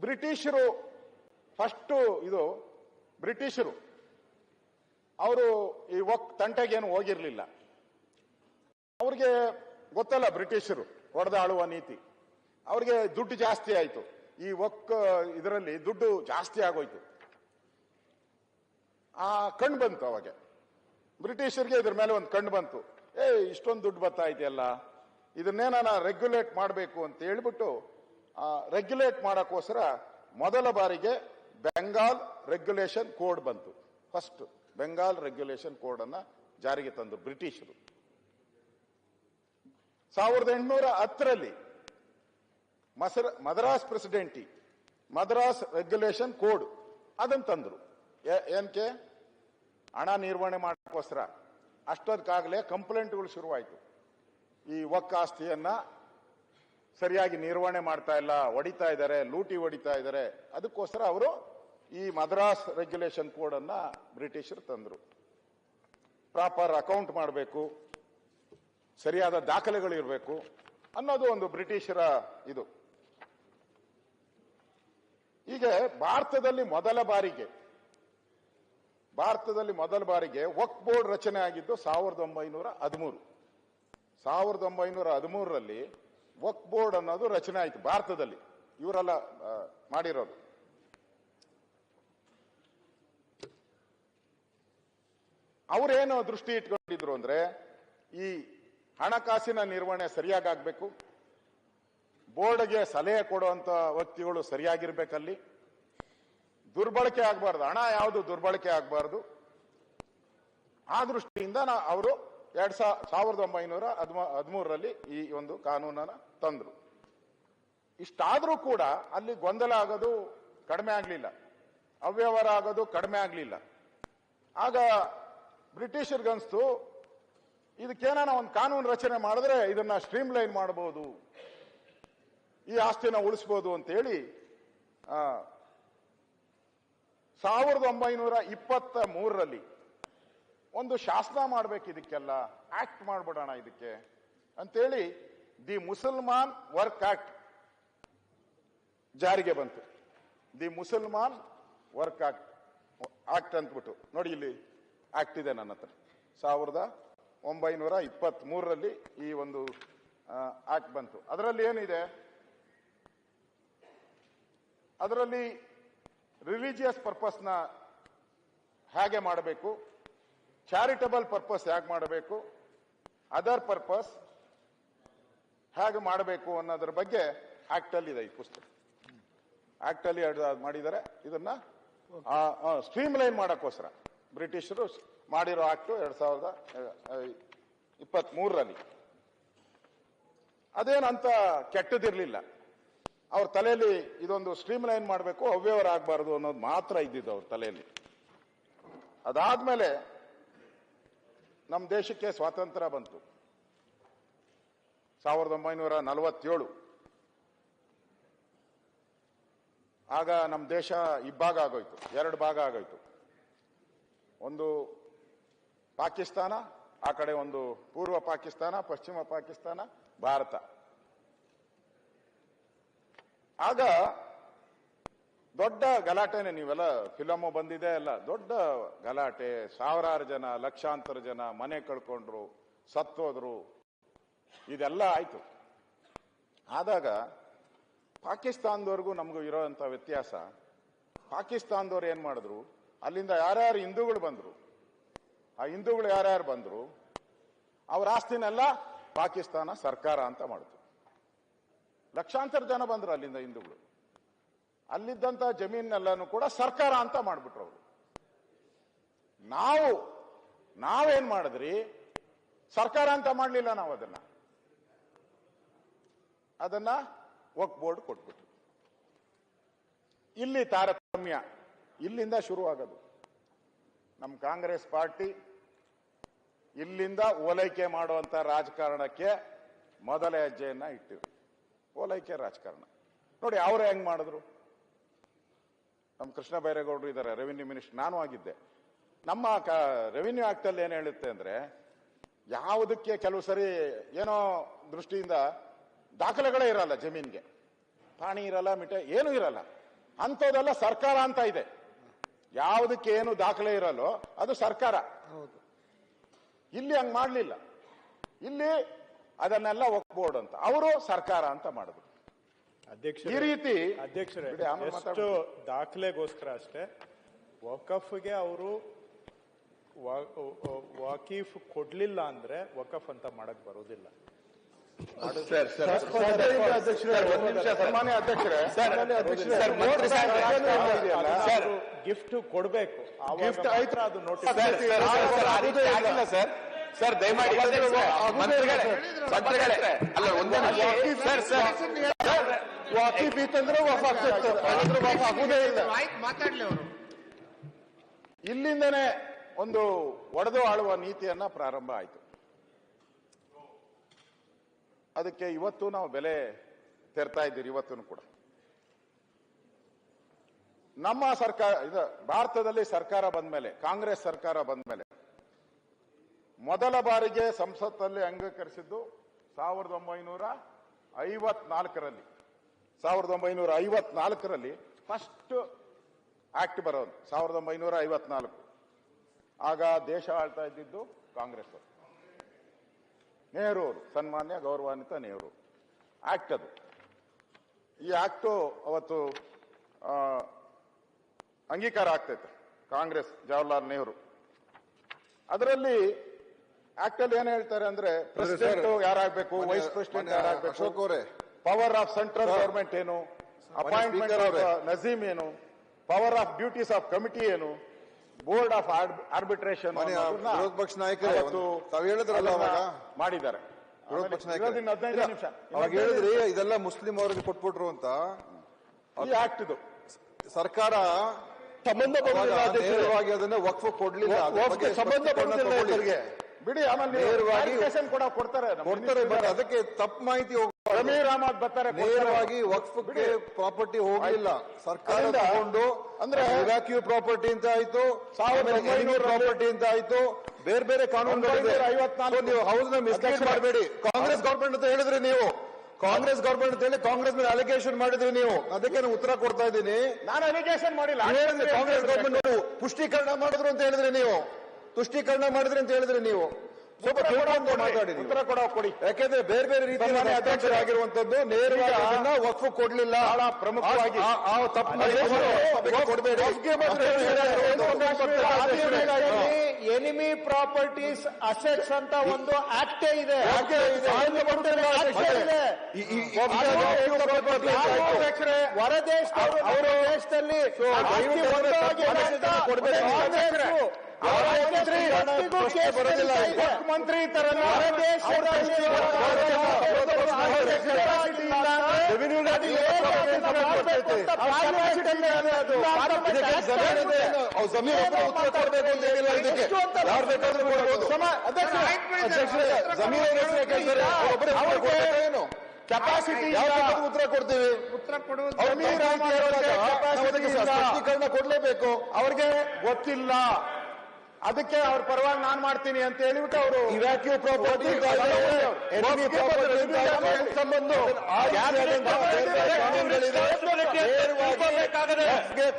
ಬ್ರಿಟಿಷರು ಫಸ್ಟ್ ಇದು ಬ್ರಿಟಿಷರು. ಅವರು ಈ ಒಕ್ ತಂಟೆಗೇನು ಹೋಗಿರ್ಲಿಲ್ಲ. ಅವ್ರಿಗೆ ಗೊತ್ತಲ್ಲ ಬ್ರಿಟಿಷರು ಹೊಡೆದಾಳುವ ನೀತಿ. ಅವ್ರಿಗೆ ದುಡ್ಡು ಜಾಸ್ತಿ ಆಯ್ತು. ಈ ಒಕ್ ಇದರಲ್ಲಿ ದುಡ್ಡು ಜಾಸ್ತಿ ಆಗೋಯ್ತು. ಆ ಕಣ್ಣು ಬಂತು ಅವಾಗ. ಬ್ರಿಟಿಷರಿಗೆ ಇದ್ರ ಮೇಲೆ ಒಂದು ಕಣ್ಣು ಬಂತು. ಏ ಇಷ್ಟೊಂದು ದುಡ್ಡು ಬರ್ತಾ ಇದೆಯಲ್ಲ. ಇದನ್ನೇನ ರೆಗ್ಯುಲೇಟ್ ಮಾಡಬೇಕು ಅಂತ ಹೇಳ್ಬಿಟ್ಟು ರೆಗ್ಯುಲೇಟ್ ಮಾಡೋಕ್ಕೋಸ್ಕರ ಮೊದಲ ಬಾರಿಗೆ ಬೆಂಗಾಲ್ ರೆಗ್ಯುಲೇಷನ್ ಕೋಡ್ ಬಂತು. ಫಸ್ಟ್ ಬೆಂಗಾಲ್ ರೆಗ್ಯುಲೇಷನ್ ಕೋಡ್ ಅನ್ನ ಜಾರಿಗೆ ತಂದರು ಬ್ರಿಟಿಷರು. ಸಾವಿರದ ಎಂಟುನೂರ ಹತ್ತರಲ್ಲಿ ಮಸರ, Madras presidency Madras regulation code ಅದನ್ನು ತಂದ್ರು. ಏನಕ್ಕೆ ಹಣ ನಿರ್ವಹಣೆ ಮಾಡೋಕ್ಕೋಸ್ಕರ. ಅಷ್ಟೊದಕ್ಕಾಗಲೇ ಕಂಪ್ಲೇಂಟ್ಗಳು ಶುರುವಾಯಿತು. ಈ ಒಕ್ಕ ಆಸ್ತಿಯನ್ನ ಸರಿಯಾಗಿ ನಿರ್ವಹಣೆ ಮಾಡ್ತಾ ಇಲ್ಲ, ಹೊಡಿತಾ ಇದ್ದಾರೆ, ಲೂಟಿ ಹೊಡಿತಾ ಇದ್ದಾರೆ, ಅದಕ್ಕೋಸ್ಕರ ಅವರು ಈ ಮದ್ರಾಸ್ ರೆಗ್ಯುಲೇಷನ್ ಕೋಡ್ ಅನ್ನ ಬ್ರಿಟಿಷರು ತಂದ್ರು. ಪ್ರಾಪರ್ ಅಕೌಂಟ್ ಮಾಡಬೇಕು, ಸರಿಯಾದ ದಾಖಲೆಗಳು ಇರಬೇಕು ಅನ್ನೋದು ಒಂದು ಬ್ರಿಟಿಷರ ಇದು. ಹೀಗೆ ಭಾರತದಲ್ಲಿ ಮೊದಲ ಬಾರಿಗೆ, ಭಾರತದಲ್ಲಿ ಮೊದಲ ಬಾರಿಗೆ ವಕ್ ಬೋರ್ಡ್ ರಚನೆ ಆಗಿದ್ದು ಸಾವಿರದ ಒಂಬೈನೂರ ಹದಿಮೂರು. ಸಾವಿರದ ಒಂಬೈನೂರ ಹದಿಮೂರರಲ್ಲಿ ವಕ್ ಬೋರ್ಡ್ ಅನ್ನೋದು ರಚನೆ ಆಯಿತು ಭಾರತದಲ್ಲಿ. ಇವರೆಲ್ಲ ಮಾಡಿರೋದು. ಅವರೇನು ದೃಷ್ಟಿ ಇಟ್ಕೊಂಡಿದ್ರು ಅಂದ್ರೆ, ಈ ಹಣಕಾಸಿನ ನಿರ್ವಹಣೆ ಸರಿಯಾಗಿ ಆಗ್ಬೇಕು, ಬೋರ್ಡ್ಗೆ ಸಲಹೆ ಕೊಡುವಂತ ವ್ಯಕ್ತಿಗಳು ಸರಿಯಾಗಿರ್ಬೇಕಲ್ಲಿ. ದುರ್ಬಳಕೆ ಆಗಬಾರ್ದು. ಹಣ ಯಾವುದು ದುರ್ಬಳಕೆ ಆಗಬಾರ್ದು? ಆ ದೃಷ್ಟಿಯಿಂದ ಅವರು ಎರಡ್ ಸಾವಿರದ ಒಂಬೈನೂರ ಹದಿಮೂರರಲ್ಲಿ ಈ ಒಂದು ಕಾನೂನನ್ನ ತಂದ್ರು. ಇಷ್ಟಾದರೂ ಕೂಡ ಅಲ್ಲಿ ಗೊಂದಲ ಆಗೋದು ಕಡಿಮೆ ಆಗಲಿಲ್ಲ. ಅವ್ಯವಹಾರ ಆಗೋದು ಕಡಿಮೆ ಆಗಲಿಲ್ಲ. ಆಗ ಬ್ರಿಟಿಷರ್ಗನ್ಸ್ತು ಇದಕ್ಕೇನಾನ ಒಂದು ಕಾನೂನು ರಚನೆ ಮಾಡಿದ್ರೆ ಇದನ್ನ ಸ್ಟ್ರೀಮ್ ಲೈನ್ ಮಾಡಬಹುದು ಈ ಆಸ್ತಿನ ಉಳಿಸ್ಬೋದು ಅಂತ ಹೇಳಿ ಆ, ಸಾವಿರದ ಒಂಬೈನೂರ ಇಪ್ಪತ್ತ ಮೂರರಲ್ಲಿ ಒಂದು ಶಾಸನ ಮಾಡ್ಬೇಕು ಇದಕ್ಕೆಲ್ಲ ಆಕ್ಟ್ ಮಾಡ್ಬಿಡೋಣ ಇದಕ್ಕೆ. ಅಂತೇಳಿ, ದಿ ಮುಸಲ್ಮಾನ್ ವರ್ಕ್ ಆಕ್ಟ್ ಜಾರಿಗೆ ಬಂತು. ದಿ ಮುಸಲ್ಮಾನ್ ವರ್ಕ್ ಆಕ್ಟ್ ಆಕ್ಟ್ ಅಂತ್ಬಿಟ್ಟು. ನೋಡಿ ಇಲ್ಲಿ ಆಕ್ಟ್ ಇದೆ ನನ್ನ ಹತ್ರ. ಸಾವಿರದ ಒಂಬೈನೂರ ಇಪ್ಪತ್ತ್ ಮೂರರಲ್ಲಿ ಈ ಒಂದು ಆಕ್ಟ್ ಬಂತು. ಅದರಲ್ಲಿ ಏನಿದೆ? ಅದರಲ್ಲಿ ರಿಲಿಜಿಯಸ್ ಪರ್ಪಸ್ನ ಹೇಗೆ ಮಾಡಬೇಕು? ಚಾರಿಟಬಲ್ ಪರ್ಪಸ್ ಹೇಗೆ ಮಾಡಬೇಕು? ಅದರ್ ಪರ್ಪಸ್ ಹೇಗೆ ಮಾಡಬೇಕು ಅನ್ನೋದ್ರ ಬಗ್ಗೆ ಆಕ್ಟ್ ಅಲ್ಲಿ ಇದೆ ಈ ಪುಸ್ತಕ. ಆಕ್ಟ್ ಅಲ್ಲಿ ಎರಡು ಮಾಡಿದ್ದಾರೆ ಇದನ್ನ ಸ್ಟ್ರೀಮ್ ಲೈನ್ ಮಾಡೋಕ್ಕೋಸ್ಕರ. ಬ್ರಿಟಿಷರು ಮಾಡಿರೋ ಆಕ್ಟ್ ಎರಡ್ ಸಾವಿರದ ಇಪ್ಪತ್ತ್ ಮೂರರಲ್ಲಿ ಅದೇನಂತ ಕೆಟ್ಟದಿರಲಿಲ್ಲ. ಅವ್ರ ತಲೆಯಲ್ಲಿ ಇದೊಂದು ಸ್ಟ್ರೀಮ್ ಲೈನ್ ಮಾಡಬೇಕು, ಅವ್ಯವಹಾರ ಆಗಬಾರ್ದು ಅನ್ನೋದು ಮಾತ್ರ ಇದ್ದಿದ್ದು ಅವ್ರ ತಲೆಯಲ್ಲಿ. ಅದಾದ್ಮೇಲೆ ನಮ್ಮ ದೇಶಕ್ಕೆ ಸ್ವಾತಂತ್ರ್ಯ ಬಂತು. ಸಾವಿರದ ಒಂಬೈನೂರ ನಲವತ್ತೇಳು. ಆಗ ನಮ್ಮ ದೇಶ ಇಬ್ಬಾಗ ಆಗೋಯ್ತು. ಎರಡು ಭಾಗ ಆಗೋಯ್ತು. ಒಂದು ಪಾಕಿಸ್ತಾನ, ಆ ಕಡೆ ಒಂದು ಪೂರ್ವ ಪಾಕಿಸ್ತಾನ, ಪಶ್ಚಿಮ ಪಾಕಿಸ್ತಾನ, ಭಾರತ. ಆಗ ದೊಡ್ಡ ಗಲಾಟೆನೆ ನೀವೆಲ್ಲ, ಫಿಲಮ್ ಬಂದಿದೆ ಅಲ್ಲ, ದೊಡ್ಡ ಗಲಾಟೆ. ಸಾವಿರಾರು ಜನ, ಲಕ್ಷಾಂತರ ಜನ ಮನೆ ಕಳ್ಕೊಂಡ್ರು, ಸತ್ತೋದ್ರು. ಇದೆಲ್ಲ ಆಯ್ತು. ಆದಾಗ ಪಾಕಿಸ್ತಾನದವರೆಗೂ ನಮಗೂ ಇರೋಂಥ ವ್ಯತ್ಯಾಸ. ಪಾಕಿಸ್ತಾನದವ್ರು ಏನ್ ಮಾಡಿದ್ರು? ಅಲ್ಲಿಂದ ಯಾರ್ಯಾರು ಹಿಂದೂಗಳು ಬಂದ್ರು? ಆ ಹಿಂದೂಗಳು ಯಾರ್ಯಾರು ಬಂದ್ರು? ಅವ್ರ ಆಸ್ತಿನೆಲ್ಲ ಪಾಕಿಸ್ತಾನ ಸರ್ಕಾರ ಅಂತ ಮಾಡಿತು. ಲಕ್ಷಾಂತರ ಜನ ಬಂದ್ರು ಅಲ್ಲಿಂದ ಹಿಂದೂಗಳು. ಅಲ್ಲಿದ್ದಂತ ಜಮೀನೆಲ್ಲನೂ ಕೂಡ ಸರ್ಕಾರ ಅಂತ ಮಾಡ್ಬಿಟ್ರು ಅವರು. ನಾವು, ನಾವೇನ್ ಮಾಡಿದ್ರಿ? ಸರ್ಕಾರ ಅಂತ ಮಾಡಲಿಲ್ಲ ನಾವು ಅದನ್ನ. ಅದನ್ನ ವಕ್ ಬೋರ್ಡ್ ಕೊಟ್ಬಿಟ್ರು. ಇಲ್ಲಿ ತಾರತಮ್ಯ, ಇಲ್ಲಿಂದ ಶುರುವಾಗೋದು. ನಮ್ಮ ಕಾಂಗ್ರೆಸ್ ಪಾರ್ಟಿ ಇಲ್ಲಿಂದ ಓಲೈಕೆ ಮಾಡುವಂತ ರಾಜಕಾರಣಕ್ಕೆ ಮೊದಲ ಹೆಜ್ಜೆಯನ್ನ ಇಟ್ಟಿರು. ಓಲೈಕೆ ರಾಜಕಾರಣ. ನೋಡಿ, ಅವರು ಹೆಂಗ್ ಮಾಡಿದ್ರು? ನಮ್ಮ ಕೃಷ್ಣ ಬೈರೇಗೌಡರು ಇದ್ದಾರೆ ರೆವಿನ್ಯೂ ಮಿನಿಸ್ಟರ್ ನಾನು ಆಗಿದ್ದೆ. ನಮ್ಮ ರೆವಿನ್ಯೂ ಆಕ್ಟ್ ಏನು ಹೇಳುತ್ತೆ ಅಂದ್ರೆ ಯಾವುದಕ್ಕೆ ಕೆಲವು ಸರಿ ಏನೋ ದೃಷ್ಟಿಯಿಂದ ದಾಖಲೆಗಳೇ ಇರಲ್ಲ ಜಮೀನ್ಗೆ. ಪಾಣಿ ಇರಲ್ಲ ಮಿಠ ಏನೂ ಇರಲ್ಲ. ಅಂಥದ್ದೆಲ್ಲ ಸರ್ಕಾರ ಅಂತ ಇದೆ. ಯಾವುದಕ್ಕೆ ಏನು ದಾಖಲೆ ಇರಲ್ಲೋ ಅದು ಸರ್ಕಾರ. ಇಲ್ಲಿ ಹಂಗೆ ಮಾಡಲಿಲ್ಲ. ಇಲ್ಲಿ ಅದನ್ನೆಲ್ಲ ಬೋರ್ಡ್ ಅಂತ. ಅವರು ಸರ್ಕಾರ ಅಂತ ಮಾಡಿದ್ರು. ಅಧ್ಯಕ್ಷ ಈ ರೀತಿ ಅಧ್ಯಕ್ಷರೇ ಬಿಡಿ, ಆಮೇಲೆ ಎಷ್ಟು. ದಾಖಲೆಗೋಸ್ಕರ ಅಷ್ಟೇ ವಕಫ್ಗೆ ಅವರು ವಾಕೀಫ್ ಕೊಡ್ಲಿಲ್ಲ ಅಂದ್ರೆ ವಕಫ್ ಅಂತ ಮಾಡಕ್ ಬರೋದಿಲ್ಲ. ಸನ್ಮಾನ್ಯ ಅಧ್ಯಕ್ಷರೇ ಗಿಫ್ಟ್ ಕೊಡ್ಬೇಕು. ಗಿಫ್ಟ್ ಆಯ್ತು. ಅದು ನೋಟಿಸ್ ಸರ್, ಸರ್, ಸರ್, ಆ ರೀತಿ ಆಗಿಲ್ಲ ಸರ್. ಸರ್ ದಯಮಾಡಿ ಮಂತ್ರಿಗಳೇ ಮಂತ್ರಿಗಳೇ ಅಲ್ಲ ಒಂದೇ. ಸರ್ ಸರ್ ವಾಕಿಫ್ ಇತ್ತಂದ್ರೆ ವಫ್ ಆಗ್ತಿತ್ತು. ಅದಂದ್ರೆ ವಫ್ ಆಗುವುದೇ ಇಲ್ಲ. ಮಾತಾಡ್ಲಿ ಅವರು. ಇಲ್ಲಿಂದನೇ ಒಂದು ಒಡೆದು ಆಳುವ ನೀತಿಯನ್ನ ಪ್ರಾರಂಭ ಆಯಿತು. ಅದಕ್ಕೆ ಇವತ್ತು ನಾವು ಬೆಲೆ ತೆರ್ತಾ ಇದ್ದೀರಿ ಇವತ್ತೂ ಕೂಡ. ನಮ್ಮ ಸರ್ಕಾರ ಇದು ಭಾರತದಲ್ಲಿ ಸರ್ಕಾರ ಬಂದ ಮೇಲೆ ಕಾಂಗ್ರೆಸ್ ಸರ್ಕಾರ ಬಂದ್ಮೇಲೆ ಮೊದಲ ಬಾರಿಗೆ ಸಂಸತ್ತಲ್ಲಿ ಅಂಗೀಕರಿಸಿದ್ದು ಸಾವಿರದ ಒಂಬೈನೂರ ಐವತ್ನಾಲ್ಕರಲ್ಲಿ. ಸಾವಿರದ ಒಂಬೈನೂರ ಐವತ್ನಾಲ್ಕರಲ್ಲಿ ಫಸ್ಟ್ ಆಕ್ಟ್ ಬರೋದು, ಸಾವಿರದ ಒಂಬೈನೂರ ಐವತ್ನಾಲ್ಕು. ಆಗ ದೇಶ ಆಳ್ತಾ ಇದ್ದಿದ್ದು ಕಾಂಗ್ರೆಸ್ ಅವರು. ನೆಹರು ಅವರು, ಸನ್ಮಾನ್ಯ, ಗೌರವಾನ್ವಿತ ನೆಹರು ಆಕ್ಟ್ ಅದು. ಈ ಆಕ್ಟು ಅವತ್ತು ಅಂಗೀಕಾರ ಆಗ್ತೈತೆ, ಕಾಂಗ್ರೆಸ್, ಜವಾಹರ್ಲಾಲ್ ನೆಹರು. ಅದರಲ್ಲಿ ಆಕ್ಟ್ ಅಲ್ಲಿ ಏನ್ ಹೇಳ್ತಾರೆ ಅಂದ್ರೆ ಪ್ರೆಸಿಡೆಂಟ್ ಯಾರಾಗಬೇಕು? ವೈಸ್ ಪ್ರೆಸಿಡೆಂಟ್ ಯಾರಾಗಬೇಕು? ಪವರ್ ಆಫ್ ಸೆಂಟ್ರಲ್ ಗವರ್ಮೆಂಟ್ ಏನು? ಅಪಾಯಿಂಟ್ಮೆಂಟ್ ನಜೀಮ್ ಏನು? Power of duties of committee ಏನು? ಬೋರ್ಡ್ ಆಫ್ ಆರ್ಬಿಟ್ರೇಷನ್ ವಿರೋಧ ಪಕ್ಷ ನಾಯಕರೇ, ತಾವು ಹೇಳಿದ್ರಲ್ಲ ಅವಾಗ? ಮಾಡಿದ್ದಾರೆ. ಅವಾಗ ಹೇಳಿದ್ರಿ ಇದೆಲ್ಲ ಮುಸ್ಲಿಂ ಅವರಿಗೆ ಕೊಟ್ಬಿಟ್ರು ಅಂತ. ಆಕ್ಟ್ ಇದು. ಸರ್ಕಾರ ಸಂಬಂಧ ಅದನ್ನ ವಕ್ಫ್ ಕೊಡ್ಲಿಲ್ಲ. ಸಂಬಂಧ. ಬಿಡಿ ಆಮೇಲೆ ನೇರವಾಗಿ ಕೂಡ ಕೊಡ್ತಾರೆ ಕೊಡ್ತಾರೆ ಬಟ್ ಅದಕ್ಕೆ ತಪ್ಪು ಮಾಹಿತಿ ಹೋಗ್ತಾರೆ ಸಮೀರ್ ಅಹಮದ್ ಬರ್ತಾರೆ. ನೇರವಾಗಿ ವಕ್ಫ್ ಪ್ರಾಪರ್ಟಿ ಹೋಗಲಿಲ್ಲ. ಸರ್ಕಾರ ತಗೊಂಡು ಅಂದ್ರೆ ವ್ಯಾಕ್ಯೂ ಪ್ರಾಪರ್ಟಿ ಅಂತ ಆಯ್ತು ಪ್ರಾಪರ್ಟಿ ಅಂತ ಆಯ್ತು. ಬೇರೆ ಬೇರೆ ಕಾನೂನುಗಳಿದೆ. ಐವತ್ನಾಲ್ಕು. ನೀವು ಹೌಸ್ನ ಮಿಸ್ಲೀಡ್ ಮಾಡಬೇಡಿ. ಕಾಂಗ್ರೆಸ್ ಗೌರ್ಮೆಂಟ್ ಅಂತ ಹೇಳಿದ್ರಿ ನೀವು. ಕಾಂಗ್ರೆಸ್ ಗೌರ್ಮೆಂಟ್ ಅಂತ ಹೇಳಿ ಕಾಂಗ್ರೆಸ್ ಮೇಲೆ ಅಲಿಗೇಷನ್ ಮಾಡಿದ್ರಿ ನೀವು. ಅದಕ್ಕೆ ನಾನು ಉತ್ತರ ಕೊಡ್ತಾ ಇದ್ದೀನಿ. ನಾನು ಅಲಿಗೇಷನ್ ಮಾಡಿಲ್ಲ. ಕಾಂಗ್ರೆಸ್ ಗವರ್ಮೆಂಟ್ ಪುಷ್ಟೀಕರಣ ಮಾಡಿದ್ರು ಅಂತ ಹೇಳಿದ್ರಿ ನೀವು. ತುಷ್ಟೀಕರಣ ಮಾಡಿದ್ರಿ ಅಂತ ಹೇಳಿದ್ರೆ ನೀವು. ಸ್ವಲ್ಪ ಮಾತಾಡಿ. ಉತ್ತರ ಕೊಡೋ ಕೊಡಿ. ಯಾಕೆಂದ್ರೆ ಬೇರೆ ಬೇರೆ ರೀತಿಯ ಸನ್ಮಾನ್ಯ ಅಧ್ಯಕ್ಷರಾಗಿರುವಂತದ್ದು ನೇರವಾಗಿ ಅದನ್ನ ವಕ್ಫ್ ಕೊಡ್ಲಿಲ್ಲ. ಬಹಳ ಪ್ರಮುಖವಾಗಿ ಆ- ತಪ್ಪು ಕೊಡಬೇಡಿ. ಎನಿಮಿ ಪ್ರಾಪರ್ಟೀಸ್ ಅಸೆಟ್ಸ್ ಅಂತ ಒಂದು ಆಕ್ಟೇ ಇದೆ. ಈ- ಬರೋದಿಲ್ಲ. ನಡೀತಾ ಇದೆ. ಮಂತ್ರಿ ತರ ಹೊರ ಜಮೀನು ಕೆಪಾಸಿಟಿ ಉತ್ತರ ಕೊಡ್ತೀವಿ ಉತ್ತರ ಕೊಡುವುದು ಕೊಡ್ಲೇಬೇಕು ಅವ್ರಿಗೆ ಗೊತ್ತಿಲ್ಲ ಅದಕ್ಕೆ ಅವ್ರ ಪರವಾಗಿ ನಾನ್ ಮಾಡ್ತೀನಿ ಅಂತ ಹೇಳಿಬಿಟ್ಟು ಅವರು ಇವ್ಯಾಕ್ಯೂ ಪ್ರಾಪರ್ಟಿ ಸಂಬಂಧ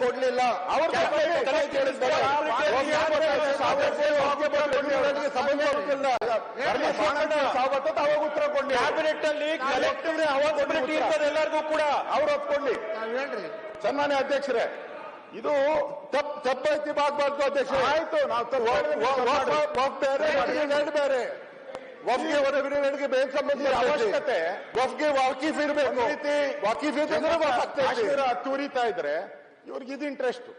ಕೊಡ್ಲಿಲ್ಲ. ಅವ್ರ ಅವಾಗ ಉತ್ತರ ಕೊಡ್ಲಿ. ಕ್ಯಾಬಿನೆಟ್ ಅಲ್ಲಿ ಕಲೆಕ್ಟಿವ್ ಅವಾಗ ಎಲ್ಲರಿಗೂ ಕೂಡ. ಅವ್ರು ಒಪ್ಕೊಳ್ಳಿ. ಹೇಳ್ರಿ. ಸನ್ಮಾನ್ಯ ಅಧ್ಯಕ್ಷರೇ ಇದು ತಪ್ಪ ತಪ್ಪೈತಿ ಬಾಗ್ಬಾರ್ದು ಅಧ್ಯಕ್ಷ ಆಯ್ತು ನಾವು ಬೇರೆ ಬೇರೆ. ವಫ್ಗೆ ಹೊರಗಿನವರಿಗೆ ಬೇರೆ ಸಂಬಂಧ ಅವಶ್ಯಕತೆ. ವಫ್ಗೆ ವಾಕೀಫ್ ಇರಬೇಕು. ವಾಕೀಫ್ ಇದ್ರೆ ಕಾಶ್ಮೀರ ತುರಿತಾ ಇದ್ರೆ ಇವ್ರಿಗೆ ಇದು ಇಂಟ್ರೆಸ್ಟ್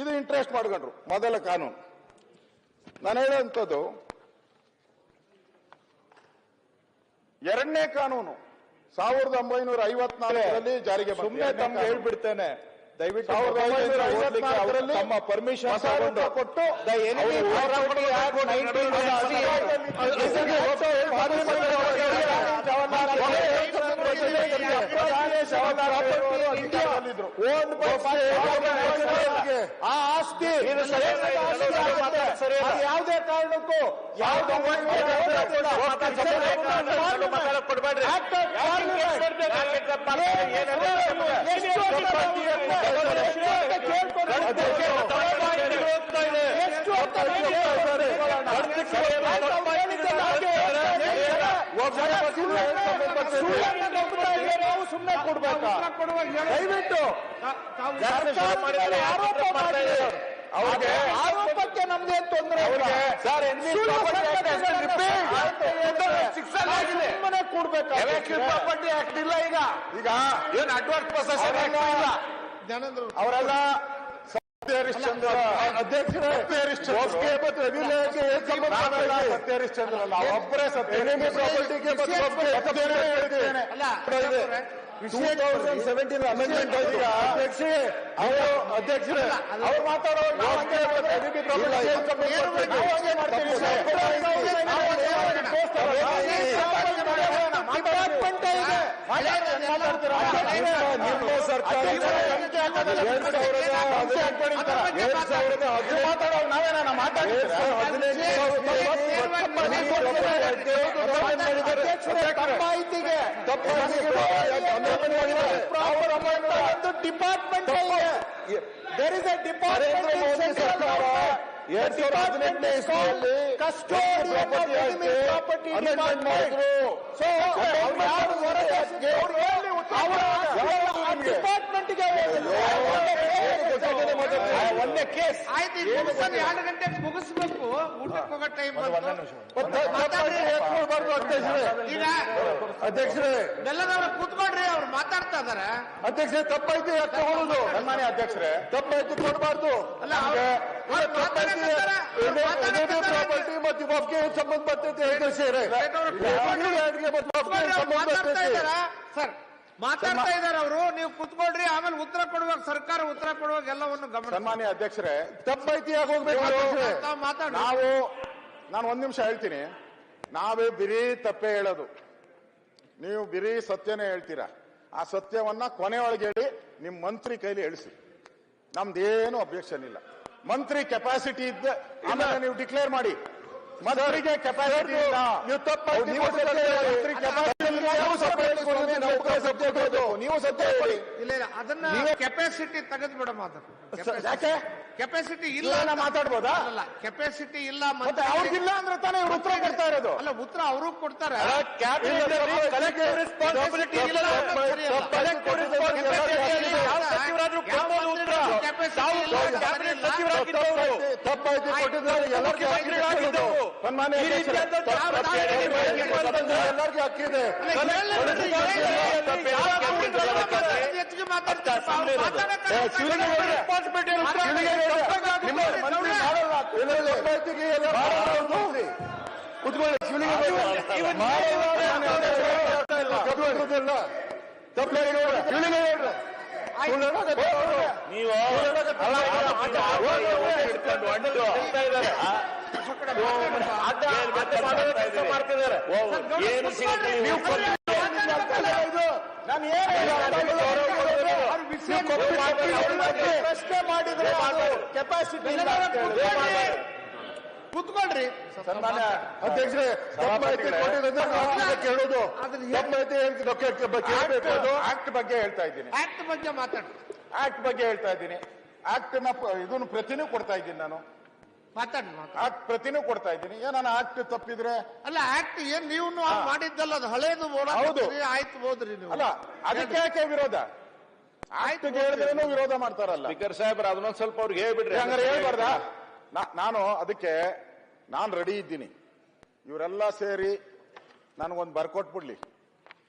ಇದು ಇಂಟ್ರೆಸ್ಟ್ ಮಾಡ್ಕೊಂಡ್ರು ಮೊದಲ ಕಾನೂನು. ನಾನು ಹೇಳುವಂಥದ್ದು ಎರಡನೇ ಕಾನೂನು ಸಾವಿರದ ಒಂಬೈನೂರ ಐವತ್ನಾಲ್ಕರಲ್ಲಿ ಜಾರಿಗೆ ಸುಮ್ಮನೆ ತಮ್ಗೆ. ಹೇಳ್ಬಿಡ್ತೇನೆ. ದಯವಿಟ್ಟು ತಮ್ಮ ಪರ್ಮಿಷನ್ ತಗೊಂಡು ಕೊಟ್ಟು The ಆ ಆಸ್ತಿ ಯಾವುದೇ ಕಾರಣಕ್ಕೂ ಯಾವುದೇ ಎಷ್ಟು ಸುಮ್ಮನೆ ಕೊಡ್ಬೇಕು? ದಯವಿಟ್ಟು. ಆರೋಪ ಮಾಡಿ ಅವ್ರಿಗೆ ಆರೋಪಕ್ಕೆ ನಮ್ದೇನ್ ತೊಂದರೆ ಸರ್ ಸುಮ್ಮನೆ ಕೊಡ್ಬೇಕಾ? ಪ್ರಾಪರ್ಟಿ ಆಕ್ಟ್ ಇಲ್ಲ ಈಗ. ಈಗ ಏನ್ ಅಡ್ವಾನ್ಸ್ ಪ್ರೊಸೆಸ್ ಆಕ್ಟ್ ಇಲ್ಲ? ಅವರೆಲ್ಲ ಹರಿಶ್ಚಂದ್ರ ಅಧ್ಯಕ್ಷರೇ ಸತ್ಯ ಹರಿಶ್ಚಂದ್ರ ಒಪ್ಪಿಗೆ ಮತ್ತು ಅಭಿನಯಕ್ಕೆ ಏನ್ ಸಂಬಂಧ ನಾವೆಲ್ಲ ಇದೆ? ಸತ್ಯ ಹರಿಶ್ಚಂದ್ರ ಅಲ್ಲ ಒಬ್ಬರೇ ಸತ್ಯ ಎನಿಮಿ ಪ್ರಾಪರ್ಟಿಗೆ ಮತ್ತು ಒಪ್ಪಿಗೆ ಸತ್ಯನೇ ಹೇಳ್ತೇನೆ. ಟೂ ತೌಸಂಡ್ ಸೆವೆಂಟೀನ್ ಅಮೆಂಡ್ಮೆಂಟ್ ಆಯ್ತು ಅಧ್ಯಕ್ಷರೇ ಅವರು ಅಧ್ಯಕ್ಷರೇ ಅವ್ರು ಮಾತಾಡೋ ಡಿಪಾರ್ಟ್ಮೆಂಟ್ ನಿಮ್ಮ ಸರ್ಕಾರ ಎರಡ್ ಸಾವಿರದ ಎರಡ್ ಸಾವಿರದ department there is a Modi ಸರ್ಕಾರ ಎರಡ್ ಸಾವಿರದ ಹದಿನೆಂಟನೇ ಇಸ್ವಿಯಲ್ಲಿ ಒಂದೇ ಕೇಸ್. ಆಯ್ತು ಈಗ ಮುಗಿಸೋದು ಎರಡು ಗಂಟೆಗೆ ಮುಗಿಸ್ಬೇಕು. ಊಟಕ್ಕೆ ಹೋಗೋ ಟೈಮ್ ಹೇಳ್ಕೊಳ್ಬಾರ್ದು ಅಧ್ಯಕ್ಷರೇ. ಬೆಲ್ಲದವರ ಅಧ್ಯಕ್ಷರೇ. ಬೆಲ್ಲದವ್ರು ಕೂತ್ಕೊಡ್ರಿ ಅವ್ರು ಮಾತಾಡ್ತಾ ಇದಾರೆ. ಅಧ್ಯಕ್ಷರೇ ತಪ್ಪಾಯ್ತು ಯಾಕೆ ತಗೊಳ್ಳೋದು ಸನ್ಮಾನ್ಯ ಅಧ್ಯಕ್ಷರೇ. ತಪ್ಪಾಯ್ತು ಕೊಡಬಾರ್ದು ಅಲ್ಲ ಅವ್ರು ಅವ್ರು. ಪ್ರಾಪರ್ಟಿ ಮತ್ತು ವಫ್ಗೆ ಸಂಬಂಧ ಬರ್ತೈತೆ ಅಧ್ಯಕ್ಷರೇ ಅವ್ರು ಸಂಬಂಧ ಮಾತಾಡ್ತಾ ಬರ್ತೈತೆ? ಇದಾರ? ಸರ್ ಮಾತಾಡ್ತಾ ಇದಾರೆ ಅವರು. ನೀವು ಕುತ್ಕೊಳ್ರಿ ಆಮೇಲೆ ಉತ್ತರ ಕೊಡುವಾಗ ಸರ್ಕಾರ ಉತ್ತರ ಕೊಡುವಾಗ ಎಲ್ಲವನ್ನು ಗಮನ ಸನ್ಮಾನ್ಯ ಅಧ್ಯಕ್ಷರೇ ತಪ್ಪಾಯ್ತು ಯಾಕೆ ಹೋಗ್ಬೇಕು ಅಧ್ಯಕ್ಷರೇ. ತಾವು ಮಾತಾಡಿ ನಾವು ನಾನು ಒಂದ್ ನಿಮಿಷ ಹೇಳ್ತೀನಿ. ನಾವೇ ಬಿರಿ ತಪ್ಪೇ ಹೇಳೋದು. ನೀವು ಬಿರಿ ಸತ್ಯನೇ ಹೇಳ್ತೀರಾ? ಆ ಸತ್ಯವನ್ನ ಕೊನೆಯೊಳಗೆ ಹೇಳಿ ನಿಮ್ ಮಂತ್ರಿ ಕೈಲಿ ಹೇಳಿಸಿ ನಮ್ದೇನು ಅಬ್ಜೆಕ್ಷನ್ ಇಲ್ಲ. ಮಂತ್ರಿ ಕೆಪಾಸಿಟಿ ಇದ್ದ ಆಮೇಲೆ ನೀವು ಡಿಕ್ಲೇರ್ ಮಾಡಿ. ಮಂತ್ರಿಗೆ ಕೆಪಾಸಿಟಿ ಇಲ್ಲ. ನೀವು ತಪ್ಪಾಯ್ತು ನೀವು ಸತ್ಯ ಹೇಳಿ. ಇಲ್ಲ, ಅದನ್ನ ಕೆಪಾಸಿಟಿ ತೆಗೆದು ಬಿಡಮ್ಮ ಯಾಕೆ? ಕೆಪಾಸಿಟಿ ಇಲ್ಲ ಇಲ್ಲ ಮಾತಾಡ್ಬೋದಾ? ಅಲ್ಲ ಕೆಪಾಸಿಟಿ ಇಲ್ಲ ಮತ್ತೆ ಅವ್ರಿಗಿಲ್ಲ ಅಂದ್ರೆ ತಾನೇ ಇವ್ರು ಉತ್ತರ ಕೊಡ್ತಾ ಇರೋದು. ಅಲ್ಲ ಉತ್ತರ ಅವರು ಕೊಡ್ತಾರೆ. ಸರಿಯಲ್ಲ. ತಪ್ಪಾಯ್ತು ಕೊಟ್ಟಿದ್ದಾರೆ ಎಲ್ಲರಿಗೂ ಹಕ್ಕಿದೆ ಸನ್ಮಾನ್ಯ ಎಲ್ಲರಿಗೂ ಹಕ್ಕಿದೆ ಕುತ್ಕೊಳ್ಳಿ ಶಿವಲಿಂಗ ಅವರೇ. ಮಾಡಲ್ಲ ತಪ್ಪಾಗೋದಿಲ್ಲ. ನೋಡ್ರಿ. ಶಿವಲಿಂಗ ಅವರೇ. ಸುಳ್ಳೇನಾಗತ್ತೆ ಅವ್ರು? ನೀವು ಮಾಡ್ತಿದ್ದಾರೆ. ಏನು ಸಿಗುತ್ತೆ ನಾನು ಏನು ಪ್ರಶ್ನೆ ಮಾಡಿದ್ರೆ. ಕೆಪಾಸಿಟಿ ಕುತ್ಕೊಳ್ರಿ ಸನ್ಮಾನ್ಯ ಅಧ್ಯಕ್ಷರೇ ಆಕ್ಟ್ ಬಗ್ಗೆ ಹೇಳ್ತಾ ಇದ್ದೀನಿ. ಆಕ್ಟ್ ಬಗ್ಗೆ ಮಾತಾಡಿ. ಆಕ್ಟ್ ಬಗ್ಗೆ ಹೇಳ್ತಾ ಇದ್ದೀನಿ. ಆಕ್ಟ್ನ ಇದನ್ನು ಪ್ರತಿನೂ ಕೊಡ್ತಾ ಇದ್ದೀನಿ ನಾನು. ಮಾತಾಡಿ ಆಕ್ಟ್ ಪ್ರತಿನೂ ಕೊಡ್ತಾ ಇದ್ದೀನಿ. ಏನಾನ ಆಕ್ಟ್ ತಪ್ಪಿದ್ರೆ? ಅಲ್ಲ ಆಕ್ಟ್ ಏನ್ ನೀವು ಮಾಡಿದ್ದಲ್ಲ ಅದು ಹಳೇದು ಹೌದು. ಆಯ್ತು ಹೋದ್ರಿ ನೀವು. ಅಲ್ಲ ಅದಕ್ಕೆ ಯಾಕೆ ವಿರೋಧ? ಆಯ್ತು ಹೇಳಿದ್ರೇನು ವಿರೋಧ ಮಾಡ್ತಾರಲ್ಲ? ಸ್ಪೀಕರ್ ಸಾಹೇಬ್ರ ಅದನ್ನೊಂದ್ ಸ್ವಲ್ಪ ಅವ್ರಿಗೆ ಹೇಳ್ಬಿಡ್ರಿ. ಹಂಗಾರೆ ಹೇಳ್ಬಾರ್ದಾ? ನಾ- ನಾನು ಅದಕ್ಕೆ ನಾನು ರೆಡಿ ಇದ್ದೀನಿ. ಇವರೆಲ್ಲ ಸೇರಿ ನನಗೊಂದು ಬರ್ಕೊಟ್ಬಿಡ್ಲಿ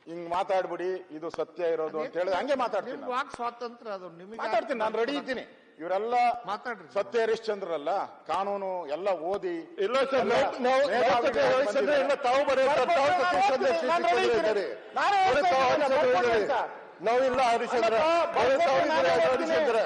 ಹಿಂಗ್ ಮಾತಾಡ್ಬಿಡಿ ಇದು ಸತ್ಯ ಇರೋದು ಅಂತ ಹೇಳಿದ್ರೆ ಹಂಗೆ ಮಾತಾಡ್ತೀನಿ ವಾಕ್ ಸ್ವಾತಂತ್ರ್ಯ ಅದು ನಿಮಗೆ ಮಾತಾಡ್ತೀನಿ ನಾನು ರೆಡಿ ಇದ್ದೀನಿ. ಇವರೆಲ್ಲ ಮಾತಾಡ್ರಿ. ಸತ್ಯ ಹರಿಶ್ಚಂದ್ರಲ್ಲ ಕಾನೂನು ಎಲ್ಲ ಓದಿ ಇಲ್ಲ ಸರ್ ಇಲ್ಲ ತಾವು. ನಾವಿಲ್ಲ ಹರಿಶ್ಚಂದ್ರ ಹರಿಶ್ಚಂದ್ರ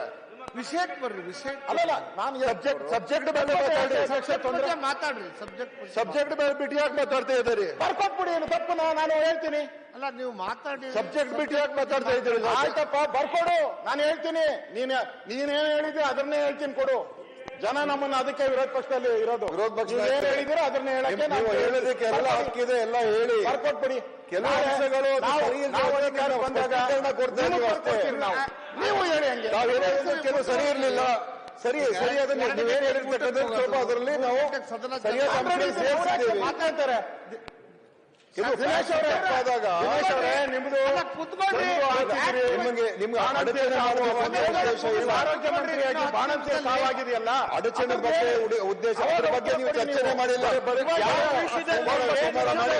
ವಿಷಯಕ್ಕೆ ಬರ್ರಿ ವಿಷಯ ಅಲ್ಲಲ್ಲ ನಾನು ಸಬ್ಜೆಕ್ಟ್ ಸಬ್ಜೆಕ್ಟ್ ಮೇಲೆ ಮಾತಾಡಿ ಬಗ್ಗೆ ಮಾತಾಡ್ರಿ ಸಬ್ಜೆಕ್ಟ್ ಸಬ್ಜೆಕ್ಟ್ ಮೇಲೆ ಬಿಟ್ಟು ಯಾಕೆ ಮಾತಾಡ್ತಾ ಇದ್ದೀರಿ. ಬರ್ಕೊಟ್ಬಿಡಿ ಏನು ತಪ್ಪು ನಾ- ನಾನು ಹೇಳ್ತೀನಿ. ಅಲ್ಲ ನೀವು ಮಾತಾಡಿ. ಸಬ್ಜೆಕ್ಟ್ ಬಿಟ್ಟು ಯಾಕೆ ಮಾತಾಡ್ತಾ ಇದ್ದೀರಿ ಆಯ್ತಪ್ಪ ಬರ್ಕೊಡು. ನಾನು ಹೇಳ್ತೀನಿ. ನೀನ್ ನೀನೇನ್ ಹೇಳಿದ್ರಿ ಅದನ್ನೇ ಹೇಳ್ತೀನಿ ಕೊಡು. ಜನ ನಮ್ಮನ್ನ ಅದಕ್ಕೆ ವಿರೋಧ ಪಕ್ಷದಲ್ಲಿ ಇರೋದು. ವಿರೋಧ ಪಕ್ಷ ಏನ್ ಹೇಳಿದಿರೋ ಅದನ್ನ ಹೇಳಕ್ಕೆ ನಾವು ನಾನು ಹೇಳೋದಕ್ಕೆ ಎಲ್ಲ ಹಕ್ಕಿದೆ ಎಲ್ಲ ಹೇಳಿ. ಬರ್ಕೊಟ್ಬಿಡಿ. ಕೆಲವು ಅಂಶಗಳು ನಾವು- ಸರಿ ನಾವು ಬಂದಾಗ ಅಷ್ಟೇ. ನೀವು ಹೇಳಿ ಹಂಗೆ. ನಾವೇನು ಸರಿ ಇರಲಿಲ್ಲ. ಸರಿ ಸರಿ ಅದನ್ನ ನೀವೇನ್ ಹೇಳಿರ್ತಕ್ಕಂಥ ಸ್ವಲ್ಪ ಅದರಲ್ಲಿ ನಾವು ಸರಿಯಾದ ಮಾತಾಡ್ತಾರೆ. ಇದು ದಿನೇಶ್ ಅವರೇ, ಆದಾಗ ದಿನೇಶ್ ಅವರೇ, ನಿಮ್ದು ಕುತ್ಕೊಳ್ರಿ. ನಿಮಗೆ ನಿಮ್ಗೆ ಬಗ್ಗೆ ಉದ್ದೇಶ ಇಲ್ಲ. ಆರೋಗ್ಯ ಮಂತ್ರಿಯಾಗಿ ಬಾಣಂತಿ ಸಾವಾಗಿದೆಯಲ್ಲ ಅಡಚಣೆ ಬಗ್ಗೆ ಉಡಿ- ಉದ್ದೇಶ ಅದ್ರ ಬಗ್ಗೆ ನೀವು ಚರ್ಚನೆ ಮಾಡಿಲ್ಲ. ಯಾವ ಸೋಮವಾರ ಸೋಮವಾರ ಮಾಡಿ.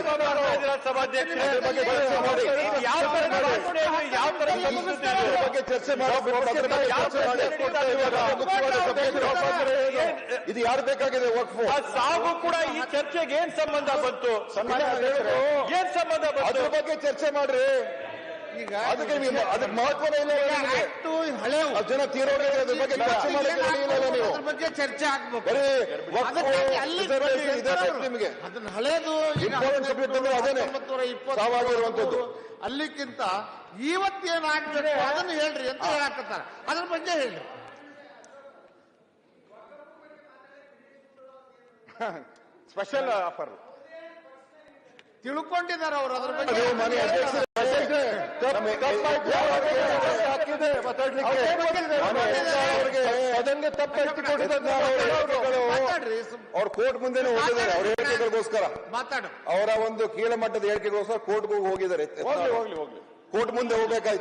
ಅದ್ರ ಬಗ್ಗೆ ಚರ್ಚೆ ಇದು? ಯಾರು ಬೇಕಾಗಿದೆ ವಕ್ಫು ಸಾವು ಕೂಡ ಈ ಚರ್ಚೆಗೆ ಏನ್ ಸಂಬಂಧ ಬಂತು? ಏನ್ ಸಂಬಂಧ ಬಂತು? ಅದ್ರ ಬಗ್ಗೆ ಚರ್ಚೆ ಮಾಡ್ರಿ. ಅದಕ್ಕೆ ನೀವು ಅದಕ್ಕೆ ಮಹತ್ವನೇ ಇಲ್ಲ ಹಳೆವು. ಜನ ಅದ್ರ ಬಗ್ಗೆ ಚರ್ಚೆ ನೀವು. ಬಗ್ಗೆ ಚರ್ಚೆ ಆಗ್ಬೇಕು? ಬರೀ ನಿಮಗೆ. ಅದನ್ನ ಹಳೇದು ಇಂಪಾರ್ಟೆಂಟ್ ಸಬ್ಜೆಕ್ಟ್ ಅಂದ್ರೆ ಅದೇನೆ. ಅಲ್ಲಿಕ್ಕಿಂತ ಇವತ್ತೇನಾಗ್ಬೇಕು ಅದನ್ನ ಹೇಳ್ರಿ ಅಂತ ಹೇಳಕತ್ತಾರ. ಅದ್ರ ಬಗ್ಗೆ ಹೇಳ್ರಿ ಸ್ಪೆಷಲ್ ಆಫರ್ ತಿಳ್ಕೊಂಡಿದ್ದಾರೆ ಅವರು ಅದ್ರ ಬಗ್ಗೆ. ಅದನ್ನೇ ಅವ್ರ ಕೋರ್ಟ್ ಮುಂದೆ ಹೋಗಿದ್ದಾರೆ ಅವ್ರ ಹೇಳಿಕೆಗಳಿಗೋಸ್ಕರ. ಮಾತಾಡು. ಅವರ ಒಂದು ಕೀಳಮಟ್ಟದ ಹೇಳಿಕೆಗೋಸ್ಕರ ಕೋರ್ಟ್ಗೆ ಹೋಗಿದ್ದಾರೆ. ಹೋಗ್ಲಿ ಹೋಗ್ಲಿ ಹೋಗ್ಲಿ. ಕೋರ್ಟ್ ಮುಂದೆ ಹೋಗ್ಬೇಕಾಯ್ತು.